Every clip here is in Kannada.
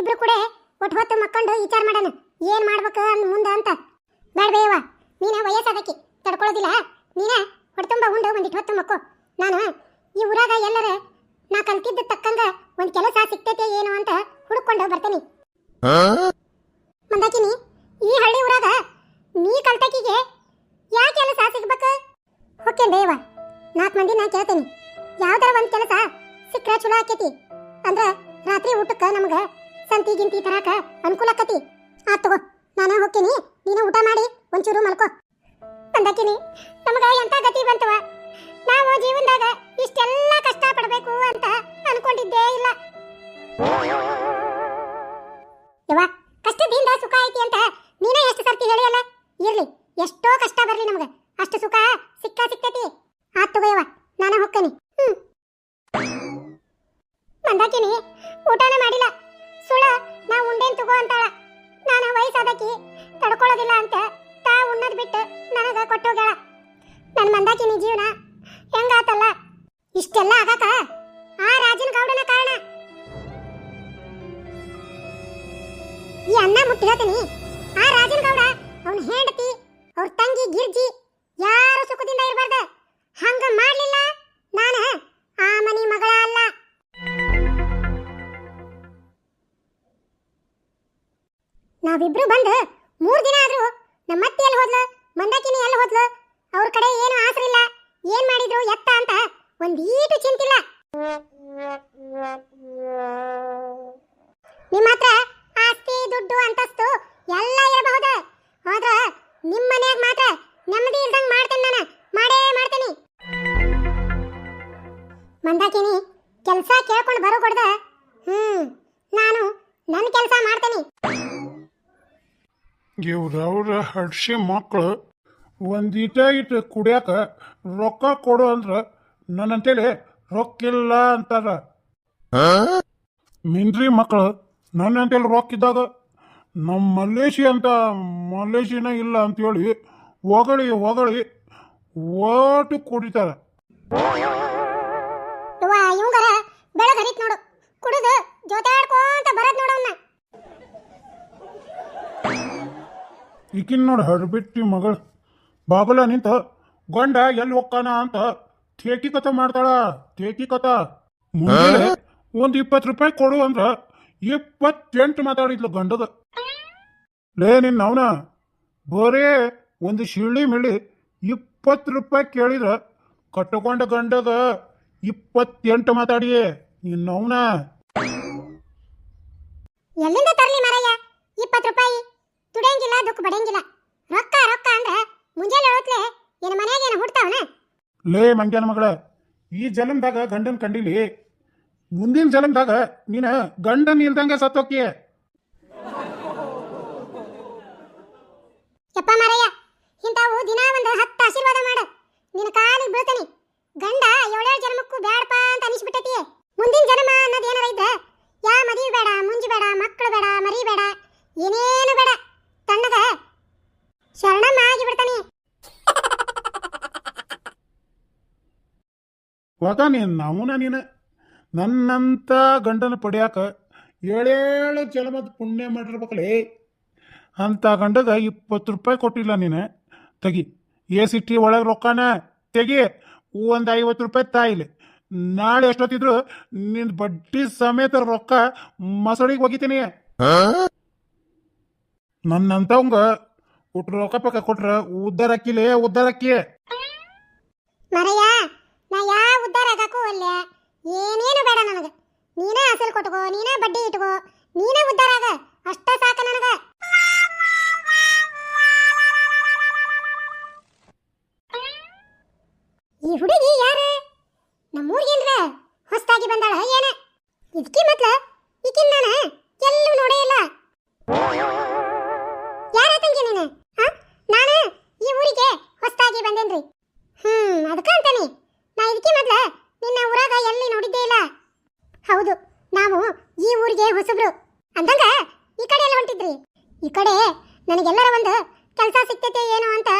ಇಬ್ರು ಕೂಡ ಒಟ್ಟು ಹೊತ್ತು ಮಕ್ಕೊಂಡು ವಿಚಾರ ಮಾಡೋಣ. ಏನ್ ಮಾಡ್ಬೇಕು ಅಂದ್ ಮುಂದ ಅಂತ. ಬೇಡ ಬೇಯವ್ವ ನೀನ ವಯಸ್ಸಾದಕ್ಕೆ ತಡ್ಕೊಳ್ಳೋದಿಲ್ಲ. ನೀನ ಹೊಟ್ಟೆತುಂಬ ಉಂಡು ಒಂದಿಟ್ಟು ಹೊತ್ತು ಮಕ್ಕೋ. ನಾನು ಈ ಊರಾಗ ಎಲ್ಲರ ನಾ ಕಲ್ತಿದ್ದ ತಕ್ಕಂಗ ಒಂದ್ ಕೆಲಸ ಸಿಗ್ತೈತೆ ಏನು ಅಂತ ಹುಡುಕೊಂಡು ಬರ್ತೇನೆ. ಮಂದಾಕಿನಿ ಈ ಹಳ್ಳಿ ಊರಾಗ ನೀ ಕಲ್ತಕಿಗೆ ಯಾವ ಕೆಲಸ ಸಿಗ್ಬೇಕು? ಓಕೆ ದೇವ ನಾಲ್ಕು ಮಂದಿ ನಾ ಕೇಳ್ತೇನೆ. ಯಾವ್ದಾರ ಒಂದ್ ಕೆಲಸ ಸಿಕ್ಕರೆ ಚಲೋ ಆಕೇತಿ. ಅಂದ್ರ ರಾತ್ರಿ ಊಟಕ್ಕ ನಮಗ ಸಂತಿ ಗಿಂತಿ ತರಾಕ ಅನುಕೂಲ ಆಕತಿ ಆತ್ ತಗೋ. ನಾನು ಹೋಗ್ತೀನಿ. ನೀನು ಊಟ ಮಾಡಿ, ಒಂಚೂರು ಮಲ್ಕೋ. ಅಂದಕಿನಿ ನಮಗ ಎಂತ ಗತಿ ಬಂತವ? ನಾವು ಜೀವನದಾಗ ಇಷ್ಟೆಲ್ಲ ಕಷ್ಟ ಪಡಬೇಕು ಅಂತ ಅನ್ಕೊಂಡಿದ್ದೇ ಇಲ್ಲ. ಯವ್ವ, ಕಷ್ಟದಿಂದ ಸುಖ ಐತಿ ಅಂತ ನೀನೇ ಎಷ್ಟು ಸರ್ತಿ ಹೇಳಿಯಲ್ಲ? ಇರ್ಲಿ, ಎಷ್ಟೋ ಕಷ್ಟ ಬರ್ಲಿ ನಮಗ. ಮಂದಾಕಿನಿ ಜೀವನ. ಹೆಂಗಾತಲ್ಲ? ಇಷ್ಟೆಲ್ಲ ಆಗಾಕ? ಆ ರಾಜನ ಗೌಡನ ಕಾರಣ? ಈ ಅನ್ನ ಮುಟ್ಟಿ ಹೇಳ್ತೀನಿ ಆ ರಾಜನ ಗೌಡ, ಅವನ ಹೆಂಡತಿ, ಅವ್ರ ತಂಗಿ ಗಿರ್ಜಿ, ಯಾರು ಸುಖದಿಂದ ಇರಬಾರ್ದ. ಹಂಗ ಮಾಡ್ಲಿಲ್ಲ? ನಾನ ಆ ಮನಿ ಮಗಳ ಅಲ್ಲ. ನಾವಿಬ್ರು ಬಂದು ಮೂರ್ ದಿನ ಆದ್ರೂ ನಮ್ಮ ಅತ್ತಿ ಎಲ್ಲಿ ಹೋದ್ಲು? ಮಂದಾಕಿನಿ ಎಲ್ಲಿ ಹೋದ್ಲು? ಅವ್ರ ಕಡೆ ಏನು ಆಸರಿಲ್ಲ ಏನ್ ಮಾಡಿದ್ರು ಎತ್ತ ಅಂತ ಒಂದೀಟು ಚಿಂತಿಲ್ಲ. ನಿಮ್ಮ ಹತ್ರ ಆಸ್ತಿ, ದುಡ್ಡು, ಅಂತಸ್ತು ಎಲ್ಲ ಇರಬಹುದು. ಆದ್ರ ನಿಮ್ಮ ಮನ್ಯಾಗ ಮಾತ್ರ ನೆಮ್ಮದಿ ಇಲ್ದಂಗ್ ಮಾಡ್ತೇನೆ ನಾನು. ಮಾಡೇ ಮಾಡ್ತೇನೆ. ಮಂದಾಕಿನಿ, ಕೆಲಸ ಕೇಳ್ಕೊಂಡು ಬರೋ ಕೊಡ್ದ ಹ್ಮ್, ನಾನು ನನ್ನ ಕೆಲಸ ಮಾಡ್ತೇನೆ. ಇವ್ರವ್ರ ಹಡ್ಸಿ ಮಕ್ಕಳು ಒಂದೀಟ ಇಟ್ಟು ಕುಡಿಯಾಕ ರೊಕ್ಕ ಕೊಡು ಅಂದ್ರ ನನ್ನಂತೇಳಿ ರೊಕ್ಕಿಲ್ಲ ಅಂತಾರ. ಮಿಂದ್ರಿ ಮಕ್ಕಳು ನನ್ನಂತೇಳಿ ರೊಕ್ಕ ಇದ್ದಾಗ ನಮ್ಮ ಮಲ್ಲೇಶಿ ಅಂತ ಮಲ್ಲೇಶಿನ ಇಲ್ಲ ಅಂತೇಳಿ ಹೊಗಳಿ ಹೊಗಳಿ ಓಟು ಕುಡಿತಾರ. ಈಕಿನ್ ನೋಡಿ ಹಡ್ಬಿಟ್ಟಿ ಮಗಳು. ಬಾಗಲ ನಿಂತ ಗಂಡ ಎಲ್ಲಿ ಹೋಗ್ತಾನ ಅಂತ ಥೇಟಿ ಕಥ ಮಾಡ್ತಾಳ ಥೇಟಿ ಕಥ. ಮುಂಜಾನೆ ಒಂದ್ ಇಪ್ಪತ್ತು ರೂಪಾಯಿ ಕೊಡು ಅಂದ್ರ ಇಪ್ಪತ್ತೆಂಟು ಮಾತಾಡಿದ್ಲು ಗಂಡದ. ಲೇ ನಿನ್ ಅವನ ಬರೇ ಒಂದು ಶಿಳ್ಳಿ ಮಿಳ್ಳಿ ಇಪ್ಪತ್ತು ರೂಪಾಯಿ ಕೇಳಿದ್ರ ಕಟ್ಟಕೊಂಡ ಗಂಡದ ಇಪ್ಪತ್ತೆಂಟು ಮಾತಾಡಿಯೇ ನಿನ್ನವನ ಎಲ್ಲಿಂದ ತರ್ಲಿ ಮಾರಯ್ಯ ಇಪ್ಪತ್ತು ರೂಪಾಯಿ? ದುಡಿಯಂಗಿಲ್ಲ ದುಃಖ ಬಡಿಯಂಗಿಲ್ಲ ರೊಕ್ಕ ರೊಕ್ಕ ಅಂದ್ರ ಮುಂಜಾನೆ ಹೇಳತ್ಲೆ ಏನ ಮನ್ಯಾಗ ಏನ ಹುಡ್ತಾವನ? ಲೇ ಮಂಗ್ಯಾನ ಮಗಳ ಈ ಜನ್ಮದಾಗ ಗಂಡನ್ ಕಂಡಿಲಿ. ಮುಂದಿನ ಜನ್ಮದಾಗ ನೀನ ಗಂಡನ್ ಇಲ್ದಂಗೆ ಸತ್ತೋಕಿಯ ಯಪ್ಪ ಮಾರಯ್ಯ ಇಂತಾವು ದಿನ ಒಂದು ಹತ್ತು ಆಶೀರ್ವಾದ ಮಾಡು. ನಿನ್ನ ಕಾಲಿಗೆ ಬೀಳ್ತಾನೆ. ಗಂಡ ಏಳೇಳು ಜನ್ಮಕ್ಕೂ ಬ್ಯಾಡಪ್ಪ ಅಂತ ಅನಿಸ್ಬಿಟ್ಟತಿ. ಮುಂದಿನ ಜನ್ಮ ಅನ್ನೋದು ಏನಾರ ಇದ್ದ ಯಾ ಮದುವೆ ಬೇಡ ಮುಂಜಿ ಬೇಡ ಮಕ್ಕಳು ಬೇಡ ಮರಿ ಬೇಡ ಏನೇನು ಹೋಗ ನೀನು ನಮೂನ ನೀನ. ನನ್ನಂತ ಗಂಡನ ಪಡ್ಯಾಕ ಏಳೇಳು ಜಲಮದ ಪುಣ್ಯ ಮಾಡಿರ್ಬೇಕಲೇ. ಅಂತ ಗಂಡಗ ಇಪ್ಪತ್ತು ರೂಪಾಯಿ ಕೊಟ್ಟಿಲ್ಲ ನೀನು. ತೆಗಿ. ಎ ಸಿಟಿ ಒಳಗೆ ರೊಕ್ಕನ? ತೆಗಿ. ಒಂದು ಐವತ್ತು ರೂಪಾಯಿ ತಾಯಿಲಿ. ನಾಳೆ ಎಷ್ಟೊತ್ತಿದ್ರು ನಿನ್ನ ಬಡ್ಡಿ ಸಮೇತ ರೊಕ್ಕ ಮಸಳಿಗೆ ಒಗಿತೀನಿ ನನ್ನಂತವಂಗ ಕೊಟ್ರ ರೊಕ್ಕ ಪಕ್ಕ ಕೊಟ್ರ ಉದ್ದಾರ ಅಕ್ಕಿಲೇ ಉದ್ದಾರ ಅಕ್ಕಿ ಮರಯ್ಯ ನಾ ಯಾ ಉದ್ಧಾರ ಆಗಕ್ಕೂ ಅಲ್ಲ. ಏನೇನು ಬೇಡ ನನಗೆ. ನೀನೇ ಅಸಲು ಕೊಟ್ಕೋ, ನೀನೇ ಬಡ್ಡಿ ಇಟ್ಕೋ, ನೀನೇ ಉದ್ಧಾರ ಆಗ ಅಷ್ಟ ಸಾಕ ನನಗ ಈ ಹುಡುಗಿ ಯಾರು ನಮ್ಮೂರ್ಗೇನ್ರ ಹೊಸ್ತಾಗಿ ಬಂದಾಳ ಏನ ಇದಕ್ಕಿ ಮತ್ಲ ಈಕಿನ್ ನಾನು ಎಲ್ಲೂ ನೋಡೇ ಇಲ್ಲ ಯಾರ ತಂಗಿ ನೀನು ಹಾ ನಾನು ಈ ಊರಿಗೆ ಹೊಸ್ತಾಗಿ ಬಂದೇನ್ರಿ ಹ್ಮ್ ಅದಕ್ಕ ಅಂತಾನೆ ನಾ ಇದಕ್ಕೆ ಮೊದ್ಲ ನಿನ್ನ ಊರಾಗ ಎಲ್ಲಿ ನೋಡಿದ್ದೇ ಇಲ್ಲ ಹೌದು ನಾವು ಈ ಊರಿಗೆ ಹೊಸಬ್ರು ಅಂದಂಗ ಈ ಕಡೆ ಎಲ್ಲ ಹೊಂಟಿದ್ರಿ ಈ ಕಡೆ ನನಗೆಲ್ಲರ ಒಂದು ಕೆಲಸ ಸಿಗ್ತೈತೆ ಏನೋ ಅಂತ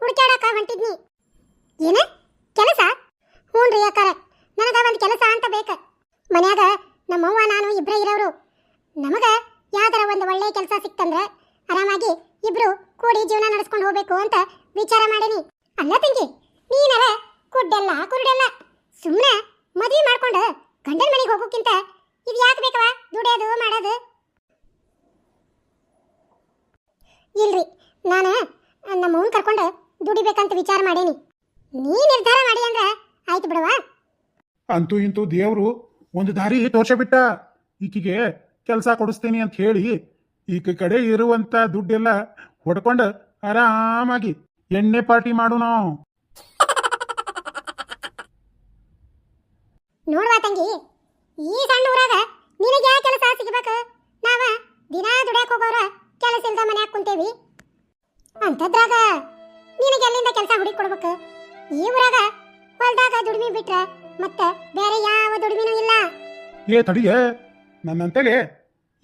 ಹುಡುಕ್ಯಾಡಕ ಹೊಂಟಿದ್ನಿ ಏನ ಕೆಲಸ ಹ್ಞೂನ್ರಿ ಯಾಕಾರ ನನಗ ಒಂದು ಕೆಲಸ ಅಂತ ಬೇಕ ಮನ್ಯಾಗ ನಮ್ಮವ್ವ ನಾನು ಇಬ್ರ ಇರೋರು ನಮಗ ಯಾವ್ದಾರ ಒಂದು ಒಳ್ಳೆ ಕೆಲಸ ಸಿಕ್ತಂದ್ರ ಆರಾಮಾಗಿ ಇಬ್ರು ಕೂಡಿ ಜೀವನ ನಡೆಸ್ಕೊಂಡು ಹೋಗ್ಬೇಕು ಅಂತ ವಿಚಾರ ಮಾಡೀನಿ ಅಲ್ಲ ತಂಗಿ ನೀನರ ಕುಡ್ಡೆಲ್ಲ ಕುರುಡೆಲ್ಲ ಸುಮ್ಮನೆ ಮದ್ವೆ ಮಾಡ್ಕೊಂಡು ಗಂಡನ ಮನೆಗೆ ಹೋಗೋಕ್ಕಿಂತ ಇದು ಯಾಕೆ ಬೇಕವ ದುಡಿಯೋದು ಮಾಡೋದು ಇಲ್ರಿ ನಾನು ನಮ್ಮ ಅವ್ನ್ ಕರ್ಕೊಂಡು ದುಡಿಬೇಕಂತ ವಿಚಾರ ಮಾಡೀನಿ ನೀ ನಿರ್ಧಾರ ಮಾಡಿ ಅಂದ್ರ ಆಯ್ತು ಬಿಡವಾ ಅಂತೂ ಇಂತೂ ದೇವರು ಒಂದು ದಾರಿ ತೋರ್ಸಬಿಟ್ಟ. ಈಕಿಗೆ ಕೆಲಸ ಕೊಡಿಸ್ತೀನಿ ಅಂತ ಹೇಳಿ ಈಕೆ ಕಡೆ ಇರುವಂತ ದುಡ್ಡೆಲ್ಲ ಹೊಡ್ಕೊಂಡು ಆರಾಮಾಗಿ ಎಣ್ಣೆ ಪಾರ್ಟಿ ಮಾಡು ನಾವು. ನೋಡ್ವಾ ತಂಗಿ, ಈ ಸಣ್ಣ ಊರಾಗ ನಿನಗೆ ಯಾವ ಕೆಲಸ ಸಿಗ್ಬೇಕು? ನಾವ ದಿನಾ ದುಡ್ಯಾಕ ಹೋಗೋರ ಕೆಲಸ ಇಲ್ದ ಮನ್ಯಾಗ ಕುಂತೇವಿ. ಅಂತದ್ರಾಗ ನಿನಗೆ ಎಲ್ಲಿಂದ ಕೆಲಸ ಹುಡುಕಿ ಕೊಡ್ಬೇಕು? ಈ ಊರಾಗ ಹೊಲ್ದಾಗ ದುಡಿಮೆ ಬಿಟ್ರ ಮತ್ತ ಬೇರೆ ಯಾವ ದುಡಿಮೆನೂ ಇಲ್ಲ. ಏ ತಡಿಯೇ ನನ್ನಂತಲೇ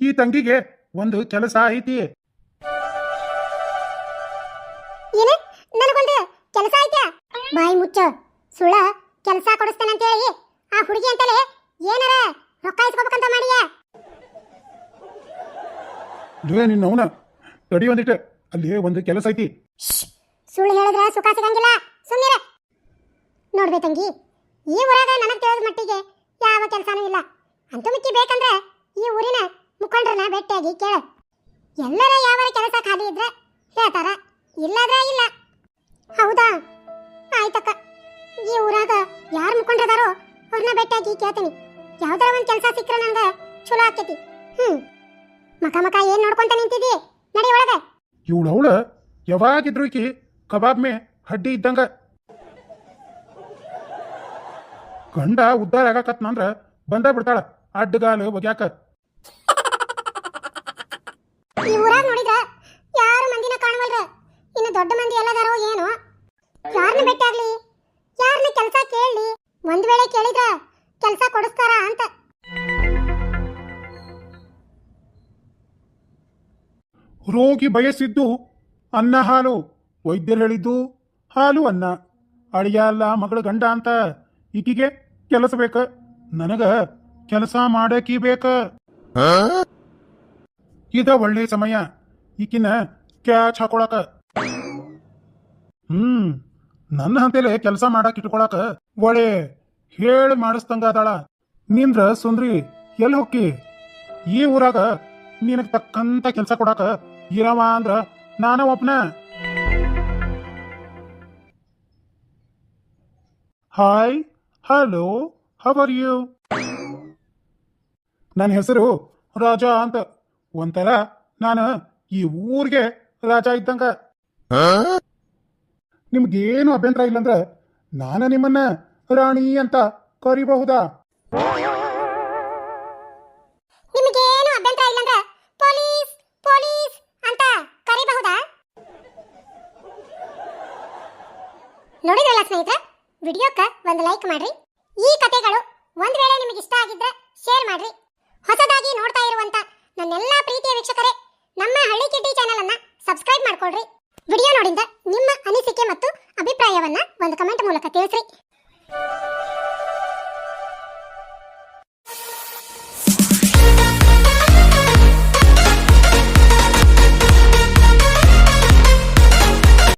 ಈ ತಂಗಿಗೆ ಒಂದು ಕೆಲಸ ಐತಿ. ಏನು? ನನಗೊಂದು ಕೆಲಸ ಐತೆ ಬಾಯಿ ಮುಚ್ಚ. ಸುಳ ಕೆಲಸ ಕೊಡಿಸ್ತೇನೆ ಅಂತ ಹೇಳಿ ಆ ಹುಡುಗಿ ಅಂತಲೇ ಏನಾರ ರೊಕ್ಕ ಇಸ್ಕೋಬೇಕಂತ ಮಾಡಿಯಾ? ದುರೇ ನಿನ್ನ ಅವನ ತಡಿ ಒಂದಿಟ್ಟು ಅಲ್ಲಿ ಒಂದು ಕೆಲಸ ಐತಿ. ಸುಳ್ಳು ಹೇಳಿದ್ರೆ ಸುಖ ಸಿಗಂಗಿಲ್ಲ. ಸುಮ್ಮನೆ ನೋಡ್ಬೇ ತಂಗಿ ಈ ಊರಾಗ ನನಗೆ ತಿಳಿದ ಮಟ್ಟಿಗೆ ಯಾವ ಕೆಲಸನೂ ಇಲ್ಲ. ಅಂತೂ ಮಿಕ್ಕಿ ಬೇಕಂದ್ರೆ ಈ ಊರಿನ ಮುಖಂಡರನ್ನ ಭೇಟಿಯಾಗಿ ಕೇಳ. ಎಲ್ಲರ ಯಾವ ಕೆಲಸ ಖಾಲಿ ಇದ್ರೆ ಹೇಳ್ತಾರ, ಇಲ್ಲದ್ರೆ ಇಲ್ಲ. ಹೌದಾ? ಆಯ್ತಕ್ಕ. ಈ ಊರಾಗ ಯಾರು ಮುಖಂಡರದಾರೋ ಅವ್ರನ್ನ ಭೇಟಿಯಾಗಿ ಕೇಳ್ತೀನಿ. ಯಾವ್ದಾರ ಒಂದು ಕೆಲಸ ಸಿಕ್ಕರೆ ನಂಗೆ ಚಲೋ ಆಕೈತಿ ಹ್ಮ್. ಮಕ ಮಕ ಏನ್ ನೋಡ್ಕೊಂತ ನಿಂತಿದಿ ನಡಿ ಒಳಗೆ. ಇವಳು ಅವಳ ಯಾವಾಗಿದ್ರು ಕಬಾಬ್ ಮೇ ಹಡ್ಡಿ ಇದ್ದಂಗ ಗಂಡ ಉದ್ಧಾರ ಆಗಾಕತ್ನಂದ್ರ ಬಂದ ಬಿಡ್ತಾಳ. ಅಡ್ಡಗಾಲು ಒಗ್ಯಾಕ. ಈ ಊರಾಗ ನೋಡಿದ್ರ ಯಾರು ಮಂದಿನ ಕಾಣವಲ್ರ? ಇನ್ನು ದೊಡ್ಡ ಮಂದಿ ಎಲ್ಲದಾರೋ ಏನೋ? ಯಾರನ್ನ ಭೇಟಿಯಾಗ್ಲಿ? ಯಾರನ್ನ ಕೆಲಸ ಕೇಳಲಿ? ಒಂದ್ ವೇಳೆ ಕೇಳಿದ್ರ ಕೆಲಸ ಕೊಡಿಸ್ತಾರ ಅಂತ. ರೋಗಿ ಬಯಸಿದ್ದು ಅನ್ನ ಹಾಲು. ವೈದ್ಯರು ಹೇಳಿದ್ದು ಹಾಲು ಅನ್ನ. ಅಳಿಯ ಅಲ್ಲ ಮಗಳು ಗಂಡ ಅಂತ. ಈಕಿಗೆ ಕೆಲಸ ಬೇಕ? ನನಗ ಕೆಲಸ ಮಾಡಕಿ ಬೇಕ? ಇದ ಒಳ್ಳೆ ಸಮಯ. ಈಕಿನ ಕ್ಯಾಚ್ ಹಾಕೊಳಕ. ಹ್ಮ್ ನನ್ನ ಹಂತೇಲೆ ಕೆಲಸ ಮಾಡಕ್ ಇಟ್ಕೊಳಕ ಒಳ್ಳೆ ಹೇಳಿ ಮಾಡಿಸ್ತಂಗ ಅದಾಳ. ನಿಂದ್ರ ಸುಂದ್ರಿ ಎಲ್ಲಿ ಹೊಕ್ಕಿ? ಈ ಊರಾಗ ನಿನಗೆ ತಕ್ಕಂತ ಕೆಲಸ ಕೊಡಾಕ ಇರವ ಅಂದ್ರ ನಾನ ಒಬ್ನ hi. Hello how are you ನನ್ನ ಹೆಸರು ರಾಜ ಅಂತ. ಒಂಥರ ನಾನು ಈ ಊರಿಗೆ ರಾಜ ಇದ್ದಂಗ. ನಿಮ್ಗೇನು ಅಭ್ಯಂತರ ಇಲ್ಲಂದ್ರ ನಾನು ನಿಮ್ಮನ್ನ ರಾಣಿ ಅಂತ ಕರಿಬಹುದಾ? ಪೊಲೀಸ್ ಪೊಲೀಸ್ ಅಂತ ಕರಿಬಹುದಾ? ನೋಡಿದ್ರಲ್ಲ ಸ್ನೇಹಿತರೆ, ವಿಡಿಯೋಕ್ಕೆ ಒಂದು ಲೈಕ್ ಮಾಡ್ರಿ. ಈ ಕಥೆಗಳು ಒಂದ್ ವೇಳೆ ನಿಮಗೆ ಇಷ್ಟ ಆಗಿದ್ರೆ ಶೇರ್ ಮಾಡ್ರಿ. ಹೊಸದಾಗಿ ನೋಡ್ತಾ ಇರುವಂತ ನನ್ನೆಲ್ಲ ಪ್ರೀತಿಯ ವೀಕ್ಷಕರೇ, ನಮ್ಮ ಹಳ್ಳಿ ಕಿಟ್ಟಿ ಚಾನೆಲ್ ಅನ್ನ ಸಬ್ಸ್ಕ್ರೈಬ್ ಮಾಡ್ಕೊಳ್ರಿ. ವಿಡಿಯೋ ನೋಡಿದ ನಿಮ್ಮ ಅನಿಸಿಕೆ ಮತ್ತು ಅಭಿಪ್ರಾಯವನ್ನ ಒಂದು ಕಮೆಂಟ್ ಮೂಲಕ ತಿಳಿಸ್ರಿ.